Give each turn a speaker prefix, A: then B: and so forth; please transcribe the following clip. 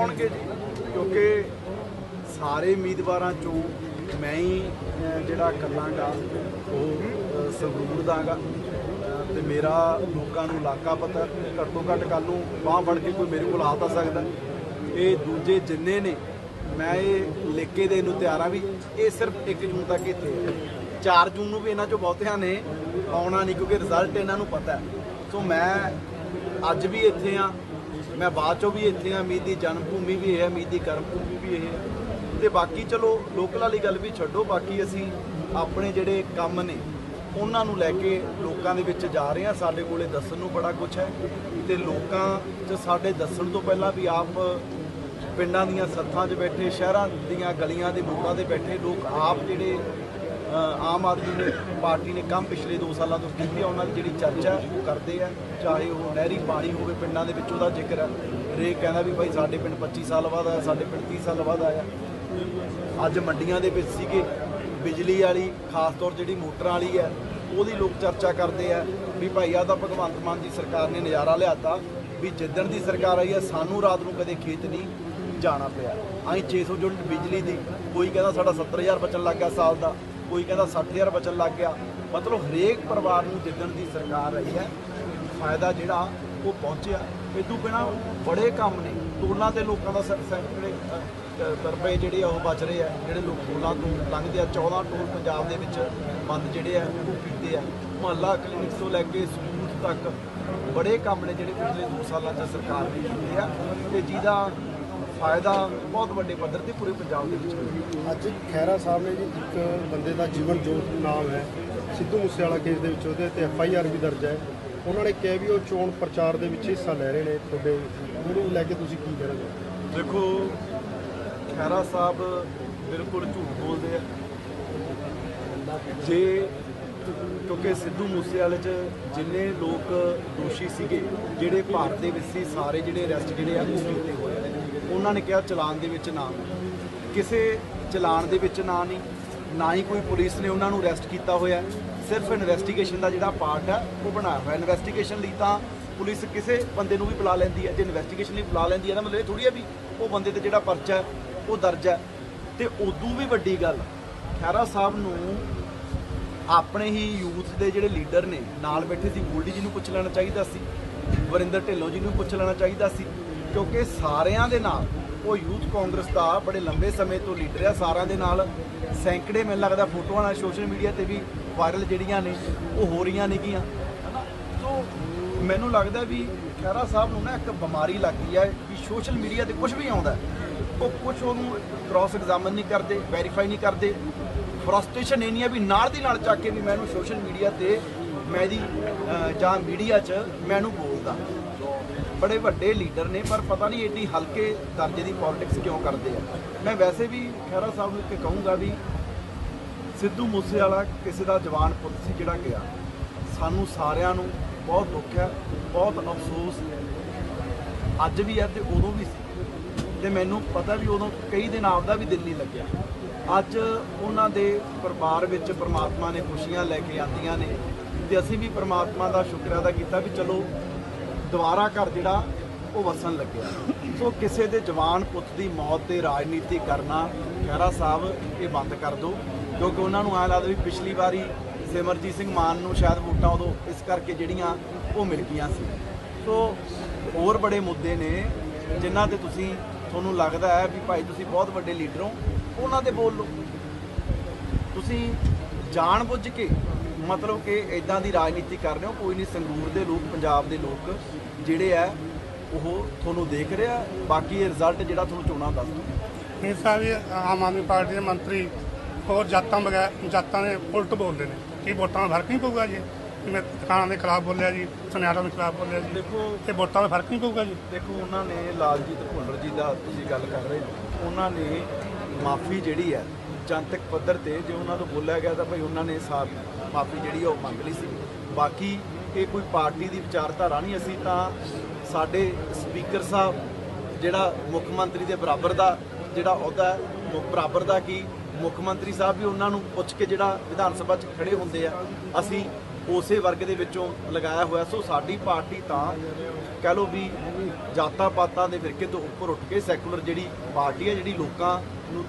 A: ਪਾਉਣਗੇ ਜੀ ਕਿਉਂਕਿ ਸਾਰੇ ਉਮੀਦਵਾਰਾਂ ਚੋਂ ਮੈਂ ਹੀ ਜਿਹੜਾ ਕੱਲਾਂਗਾ ਉਹ ਸੰਗਰੂਰ ਦਾਗਾ ਅਹ, ਤੇ ਮੇਰਾ ਲੋਕਾਂ ਨੂੰ ਇਲਾਕਾ ਪਤਾ ਘੱਟੋ ਘੱਟ ਕੱਲ ਨੂੰ ਬਾਹ ਫੜ ਕੇ ਕੋਈ ਮੇਰੇ ਕੋਲ ਆ ਤਾਂ ਸਕਦਾ। ਇਹ ਦੂਜੇ ਜਿੰਨੇ ਨੇ ਮੈਂ ਇਹ ਲੇਕੇ ਕੇ ਦੇਣ ਨੂੰ ਤਿਆਰ ਆ ਵੀ ਇਹ ਸਿਰਫ 1 ਜੂਨ ਤੱਕ ਇੱਥੇ ਹੈ 4 ਜੂਨ ਨੂੰ ਵੀ ਇਹਨਾਂ ਚੋਂ ਬਹੁਤਿਆਂ ਨੇ ਆਉਣਾ ਨਹੀਂ ਕਿਉਂਕਿ ਰਿਜ਼ਲਟ ਇਹਨਾਂ ਨੂੰ ਪਤਾ ਸੋ ਮੈਂ ਅੱਜ ਵੀ ਇੱਥੇ ਆ ਮੈਂ ਬਾਅਦ ਚੋਂ ਵੀ ਇੱਥੇ ਆ ਮੀਤ ਦੀ ਜਨਮ ਭੂਮੀ ਵੀ ਇਹ ਹੈ ਮੀਤ ਦੀ ਕਰਮ ਭੂਮੀ ਵੀ ਇਹ ਹੈ। ਤੇ ਬਾਕੀ ਚਲੋ, ਲੋਕਲ ਵਾਲੀ ਗੱਲ ਵੀ ਛੱਡੋ, ਬਾਕੀ ਅਸੀਂ ਆਪਣੇ ਜਿਹੜੇ ਕੰਮ ਨੇ, ਉਹਨਾਂ ਨੂੰ ਲੈ ਕੇ ਲੋਕਾਂ ਦੇ ਵਿੱਚ ਜਾ ਰਹੇ ਆ ਸਾਡੇ ਕੋਲੇ ਦੱਸਣ ਨੂੰ ਬੜਾ ਕੁਝ ਹੈ ਤੇ ਲੋਕਾਂ 'ਚ ਸਾਡੇ ਦੱਸਣ ਤੋਂ ਪਹਿਲਾਂ ਵੀ ਆਪ ਪਿੰਡਾਂ ਦੀਆਂ ਸੱਥਾਂ 'ਚ ਬੈਠੇ, ਸ਼ਹਿਰਾਂ ਦੀਆਂ ਗਲੀਆਂ ਦੇ ਮੋੜਾਂ ਤੇ ਬੈਠੇ, ਲੋਕ ਆਪ ਜਿਹੜੇ ਆਮ ਆਦਮੀ ਨੇ ਪਾਰਟੀ ਨੇ ਕੰਮ ਪਿਛਲੇ 2 ਸਾਲਾਂ ਤੋਂ ਕੀਤੀ ਆ। ਉਹਨਾਂ ਦੀ ਜਿਹੜੀ ਚਰਚਾ ਉਹ ਕਰਦੇ ਆ। ਚਾਹੇ ਉਹ ਨਹਿਰੀ ਪਾਣੀ ਹੋਵੇ, ਪਿੰਡਾਂ ਦੇ ਵਿੱਚ ਉਹਦਾ ਜ਼ਿਕਰ ਹੈ ਰੇ ਕਹਿੰਦਾ ਵੀ ਭਾਈ ਸਾਡੇ ਪਿੰਡ 25 ਸਾਲ ਬਾਅਦ ਆਇਆ, ਸਾਡੇ ਪਿੰਡ 30 ਸਾਲ ਬਾਅਦ ਆਇਆ। ਅੱਜ ਮੰਡੀਆਂ ਦੇ ਵਿੱਚ ਸੀਗੇ। ਬਿਜਲੀ ਵਾਲੀ, ਖਾਸ ਤੌਰ ਜਿਹੜੀ ਮੋਟਰਾਂ ਵਾਲੀ ਹੈ, ਉਹਦੀ ਲੋਕ ਚਰਚਾ ਕਰਦੇ ਆ ਵੀ ਭਾਈ ਆ ਤਾਂ ਭਗਵੰਤ ਮਾਨ ਦੀ ਸਰਕਾਰ ਨੇ ਨਜ਼ਾਰਾ ਲਿਆਤਾ ਵੀ ਜਿੱਦਣ ਦੀ ਸਰਕਾਰ ਆਈ ਹੈ, ਸਾਨੂੰ ਰਾਤ ਨੂੰ ਕਦੇ ਖੇਤ ਨਹੀਂ ਜਾਣਾ ਪਿਆ। ਅਸੀਂ 600 ਯੂਨਿਟ ਬਿਜਲੀ ਦੀ, ਕੋਈ ਕਹਿੰਦਾ ਸਾਡਾ 70000 ਬਚਣ ਲੱਗ ਗਿਆ ਸਾਲ ਦਾ। ਕੋਈ ਕਹਿੰਦਾ 60000 ਬਚਣ ਲੱਗ ਗਿਆ। ਮਤਲਬ ਹਰੇਕ ਪਰਿਵਾਰ ਨੂੰ ਜਿੱਦਣ ਦੀ ਸਰਕਾਰ ਰਹੀ ਹੈ ਫਾਇਦਾ ਜਿਹੜਾ ਉਹ ਪਹੁੰਚਿਆ। ਇਦੋਂ ਬਿਨਾ ਬੜੇ ਕੰਮ ਨੇ। ਟੋਲਾਂ ਤੇ ਲੋਕਾਂ ਦਾ ਸ- ਸੈਂਕੜੇ ਅ, ਜਿਹੜੇ ਆ ਉਹ ਬਚ ਰਹੇ ਆ। ਜਿਹੜੇ ਲੋਕ ਟੋਲਾਂ ਤੋਂ ਲੰਘਦੇ ਆ 14 ਟੋਲ ਪੰਜਾਬ ਦੇ ਵਿੱਚ ਬੰਦ ਜਿਹੜੇ ਆ ਉਹ ਕੀਤੇ ਆ। ਮੁਹੱਲਾ ਕਲੀਨਿਕ ਤੋਂ ਲੈ ਕੇ ਸਕੂਲ ਤੱਕ ਬੜੇ ਕੰਮ ਨੇ ਜਿਹੜੇ ਪਿਛਲੇ 2 ਸਾਲਾਂ 'ਚ ਸਰਕਾਰ ਨੇ ਕੀਤੇ ਆ। ਤੇ ਜਿਹਦਾ ਫਾਇਦਾ ਬਹੁਤ ਵੱਡੇ ਪੱਧਰ ਤੇ ਪੂਰੇ ਪੰਜਾਬ ਦੇ ਵਿੱਚ ਹੋਇਆ।
B: ਅੱਜ ਖੈਰਾ ਸਾਹਿਬ ਨੇ ਜੀ ਇੱਕ ਬੰਦੇ ਦਾ ਜੀਵਨ ਜੋਤ ਨਾਮ ਹੈ ਸਿੱਧੂ ਮੂਸੇਵਾਲਾ ਕੇਸ ਦੇ ਵਿੱਚ ਉਹਦੇ ਤੇ ਐਫ ਆਈ ਆਰ ਵੀ ਦਰਜ ਹੈ। ਉਹਨਾਂ ਨੇ ਕਿਹਾ ਵੀ ਉਹ ਚੋਣ ਪ੍ਰਚਾਰ ਦੇ ਵਿੱਚ ਹਿੱਸਾ ਲੈ ਰਹੇ ਨੇ। ਤੁਹਾਡੇ ਉਹਨੂੰ ਲੈ ਕੇ ਤੁਸੀਂ ਕੀ ਕਹਿਣਾ ਚਾਹੋਗੇ?
A: ਦੇਖੋ ਖੈਰਾ ਸਾਹਿਬ ਬਿਲਕੁਲ ਝੂਠ ਬੋਲਦੇ ਆ। ਜੇ ਕਿਉਂਕਿ ਸਿੱਧੂ ਮੂਸੇਵਾਲੇ 'ਚ ਜਿੰਨੇ ਲੋਕ ਦੋਸ਼ੀ ਸੀਗੇ ਜਿਹੜੇ ਭਾਰਤ ਦੇ ਵਿੱਚ ਸੀ ਸਾਰੇ ਜਿਹੜੇ ਅਰੈਸਟ ਜਿਹੜੇ ਆ ਉਹ ਕੀਤੇ ਹੋਏ ਉਹਨਾਂ ਨੇ ਕਿਹਾ ਚਲਾਨ ਦੇ ਵਿੱਚ ਨਾ ਕਿਸੇ ਚਲਾਨ ਦੇ ਵਿੱਚ ਨਾਂ ਨਹੀਂ, ਨਾ ਹੀ ਕੋਈ ਪੁਲਿਸ ਨੇ ਉਹਨਾਂ ਨੂੰ ਅਰੈਸਟ ਕੀਤਾ ਹੋਇਆ ਸਿਰਫ ਇਨਵੈਸਟੀਗੇਸ਼ਨ ਦਾ ਜਿਹੜਾ ਪਾਰਟ ਹੈ, ਉਹ ਬਣਾਇਆ ਹੋਇਆ ਇਨਵੈਸਟੀਗੇਸ਼ਨ ਲਈ ਤਾਂ ਪੁਲਿਸ ਕਿਸੇ ਬੰਦੇ ਨੂੰ ਵੀ ਬੁਲਾ ਲੈਂਦੀ ਹੈ। ਜੇ ਇਨਵੈਸਟੀਗੇਸ਼ਨ ਲਈ ਬੁਲਾ ਲੈਂਦੀ ਹੈ ਤਾਂ ਮਤਲਬ ਇਹ ਥੋੜੀ ਹੈ ਵੀ ਉਹ ਬੰਦੇ ਤੇ ਜਿਹੜਾ ਪਰਚਾ ਹੈ, ਉਹ ਦਰਜ ਹੈ। ਤੇ ਉਦੋਂ ਵੀ ਵੱਡੀ ਗੱਲ ਖੈਰਾ ਸਾਹਿਬ ਨੂੰ ਆਪਣੇ ਹੀ ਯੂਥ ਦੇ ਜਿਹੜੇ ਲੀਡਰ ਨੇ, ਨਾਲ ਬੈਠੇ ਸੀ ਗੋਲਡੀ ਜੀ ਨੂੰ ਪੁੱਛ ਲੈਣਾ ਚਾਹੀਦਾ ਸੀ, ਵਰਿੰਦਰ ਢਿੱਲੋਂ ਜੀ ਨੂੰ ਪੁੱਛ ਲੈਣਾ ਚਾਹੀਦਾ ਸੀ। ਕਿਉਂਕਿ ਸਾਰਿਆਂ ਦੇ ਨਾਲ, ਉਹ ਯੂਥ ਕਾਂਗਰਸ ਦਾ ਬੜੇ ਲੰਬੇ ਸਮੇਂ ਤੋਂ ਲੀਡਰ ਆ, ਸਾਰਿਆਂ ਦੇ ਨਾਲ ਸੈਂਕੜੇ ਮੈਨੂੰ ਲੱਗਦਾ ਫੋਟੋਆਂ ਨਾਲ ਸੋਸ਼ਲ ਮੀਡੀਆ ਤੇ ਵੀ ਵਾਇਰਲ ਜਿਹੜੀਆਂ ਨੇ, ਉਹ ਹੋ ਰਹੀਆਂ ਨੇਗੀਆਂ, ਹਨਾ? ਸੋ ਮੈਨੂੰ ਲੱਗਦਾ ਵੀ ਖਹਿਰਾ ਸਾਹਿਬ ਨੂੰ ਨਾ ਇੱਕ ਬਿਮਾਰੀ ਲੱਗ ਗਈ ਹੈ ਵੀ ਸੋਸ਼ਲ ਮੀਡੀਆ ਤੇ ਕੁਝ ਵੀ ਆਉਂਦਾ, ਉਹ ਕੁਝ ਉਹਨੂੰ ਕ੍ਰਾਸ ਐਗਜ਼ਾਮਨ ਨਹੀਂ ਕਰਦੇ ਵੈਰੀਫਾਈ ਨਹੀਂ ਕਰਦੇ। ਫਰਸਟ੍ਰੇਸ਼ਨ ਇੰਨੀ ਨਹੀਂ ਹੈ ਵੀ ਨਾਲ ਦੀ ਨਾਲ ਚੱਕ ਕੇ ਵੀ ਮੈਨੂੰ ਸੋਸ਼ਲ ਮੀਡੀਆ ਤੇ, ਮੈਂ ਦੀ ਜਾਂ ਮੀਡੀਆ 'ਚ ਮੈਨੂੰ ਬੋਲਦਾ। ਬੜੇ ਵੱਡੇ ਲੀਡਰ ਨੇ, ਪਰ ਪਤਾ ਨਹੀਂ ਏਡੀ ਹਲਕੇ ਦਰਜੇ ਦੀ ਪੋਲਿਟਿਕਸ ਕਿਉਂ ਕਰਦੇ ਆ। ਮੈਂ ਵੈਸੇ ਵੀ ਖਹਿਰਾ ਸਾਹਿਬ ਨੂੰ ਇੱਕ ਕਹੂੰਗਾ ਵੀ ਸਿੱਧੂ ਮੂਸੇਵਾਲਾ ਕਿਸੇ ਦਾ ਜਵਾਨ ਪੁੱਤ ਸੀ ਜਿਹੜਾ ਗਿਆ। ਸਾਨੂੰ ਸਾਰਿਆਂ ਨੂੰ ਬਹੁਤ ਦੁੱਖ ਹੈ, ਬਹੁਤ ਅਫਸੋਸ। ਅੱਜ ਵੀ ਹੈ ਤੇ ਉਦੋਂ ਵੀ ਸੀ। ਤੇ ਮੈਨੂੰ ਪਤਾ ਵੀ ਉਦੋਂ ਕਈ ਦਿਨ ਆਪਦਾ ਵੀ ਦਿਲ ਨਹੀਂ ਲੱਗਿਆ। ਅੱਜ ਉਹਨਾਂ ਦੇ ਪਰਿਵਾਰ ਵਿੱਚ ਪ੍ਰਮਾਤਮਾ ਨੇ ਖੁਸ਼ੀਆਂ ਲੈ ਕੇ ਆਂਦੀਆਂ ਨੇ। ਤੇ ਅਸੀਂ ਵੀ ਪ੍ਰਮਾਤਮਾ ਦਾ ਸ਼ੁਕਰ ਅਦਾ ਕੀਤਾ ਵੀ ਚਲੋ ਦੁਬਾਰਾ ਘਰ ਜਿਹੜਾ ਉਹ ਵਸਣ ਲੱਗਿਆ। ਸੋ ਕਿਸੇ ਦੇ ਜਵਾਨ ਪੁੱਤ ਦੀ ਮੌਤ ਤੇ ਰਾਜਨੀਤੀ ਕਰਨਾ, ਖਹਿਰਾ ਸਾਹਿਬ, ਇਹ ਬੰਦ ਕਰ ਦਿਓ। ਕਿਉਂਕਿ ਉਹਨਾਂ ਨੂੰ ਐਂ ਲੱਗਦਾ ਵੀ ਪਿਛਲੀ ਵਾਰੀ ਸਿਮਰਜੀਤ ਸਿੰਘ ਮਾਨ ਨੂੰ ਸ਼ਾਇਦ ਵੋਟਾਂ ਉਦੋਂ ਇਸ ਕਰਕੇ ਜਿਹੜੀਆਂ ਉਹ ਮਿਲ ਗਈਆਂ ਸੀ। ਸੋ ਹੋਰ ਬੜੇ ਮੁੱਦੇ ਨੇ, ਜਿਨ੍ਹਾਂ ਤੇ ਤੁਸੀਂ, ਤੁਹਾਨੂੰ ਲੱਗਦਾ ਹੈ ਵੀ ਭਾਈ ਤੁਸੀਂ ਬਹੁਤ ਵੱਡੇ ਲੀਡਰ ਹੋ, ਉਹਨਾਂ ਤੇ ਬੋਲ ਲਓ। ਤੁਸੀਂ ਜਾਣ ਬੁੱਝ ਕੇ ਮਤਲਬ ਕਿ ਇਦਾਂ ਦੀ ਰਾਜਨੀਤੀ ਕਰ ਰਹੇ ਹੋ ਕੋਈ ਨਹੀਂ ਸੰਗਰੂਰ ਦੇ ਲੋਕ ਪੰਜਾਬ ਦੇ ਲੋਕ ਜਿਹੜੇ ਆ ਉਹ ਤੁਹਾਨੂੰ ਦੇਖ ਰਿਹਾ ਬਾਕੀ ਇਹ ਰਿਜ਼ਲਟ ਜਿਹੜਾ ਤੁਹਾਨੂੰ ਚੋਣਾਂ ਦੱਸ ਦੂ
C: ਇਹ ਸਾਹਿਬ ਆਮ ਆਦਮੀ ਪਾਰਟੀ ਦੇ ਮੰਤਰੀ ਹੋਰ ਜਾਤਾਂ ਬਗੈਰ ਜਾਤਾਂ ਦੇ ਉਲਟ ਬੋਲਦੇ ਨੇ ਕੀ ਵੋਟਾਂ ਦਾ ਫ਼ਰਕ ਨਹੀਂ ਪਊਗਾ ਜੀ? ਜਿਵੇਂ ਦੁਕਾਨਾਂ ਦੇ ਖਿਲਾਫ ਬੋਲਿਆ ਜੀ ਸੁਨਿਆਰਾਂ ਦੇ ਖਿਲਾਫ ਬੋਲਿਆ ਜੀ
A: ਦੇਖੋ
C: ਤੇ ਵੋਟਾਂ ਦਾ ਫ਼ਰਕ ਨਹੀਂ ਪਊਗਾ ਜੀ?
A: ਦੇਖੋ ਉਹਨਾਂ ਨੇ ਲਾਲਜੀਤ ਭੁੱਲਰ ਜੀ ਦਾ ਤੁਸੀਂ ਗੱਲ ਕਰ ਰਹੇ ਹੋ ਉਹਨਾਂ ਨੇ ਮਾਫੀ ਜਿਹੜੀ ਹੈ ਜਨਤਕ ਪੱਧਰ ਤੇ ਜੇ ਉਹਨਾਂ ਨੂੰ ਬੋਲਿਆ ਗਿਆ ਤਾਂ ਭਾਈ ਉਹਨਾਂ ਨੇ ਸਾਫ਼ ਮਾਫੀ ਜਿਹੜੀ ਉਹ ਮੰਗ ਲਈ ਸੀ। ਬਾਕੀ ਇਹ ਕੋਈ ਪਾਰਟੀ ਦੀ ਵਿਚਾਰਧਾਰਾ ਨਹੀਂ, ਅਸੀਂ ਤਾਂ ਸਾਡੇ ਸਪੀਕਰ ਸਾਹਿਬ ਜਿਹੜਾ ਮੁੱਖ ਮੰਤਰੀ ਦੇ ਬਰਾਬਰ ਦਾ ਜਿਹੜਾ ਅਹੁਦਾ ਬਰਾਬਰ ਦਾ ਕੀ ਮੁੱਖ ਮੰਤਰੀ ਸਾਹਿਬ ਵੀ ਉਹਨਾਂ ਨੂੰ ਪੁੱਛ ਕੇ ਜਿਹੜਾ ਵਿਧਾਨ ਸਭਾ 'ਚ ਖੜੇ ਹੁੰਦੇ ਆ, ਅਸੀਂ ਉਸੇ ਵਰਗ ਦੇ ਵਿੱਚੋਂ ਲਗਾਇਆ ਹੋਇਆ। ਸੋ ਸਾਡੀ ਪਾਰਟੀ ਤਾਂ ਕਹਿ ਲਓ ਵੀ ਜਾਤਾਂ ਪਾਤਾਂ ਦੇ ਫਿਰਕੇ ਤੋਂ ਉੱਪਰ ਉੱਠ ਕੇ ਸੈਕੂਲਰ ਜਿਹੜੀ ਪਾਰਟੀ ਹੈ ਜਿਹੜੀ ਲੋਕਾਂ ਨੂੰ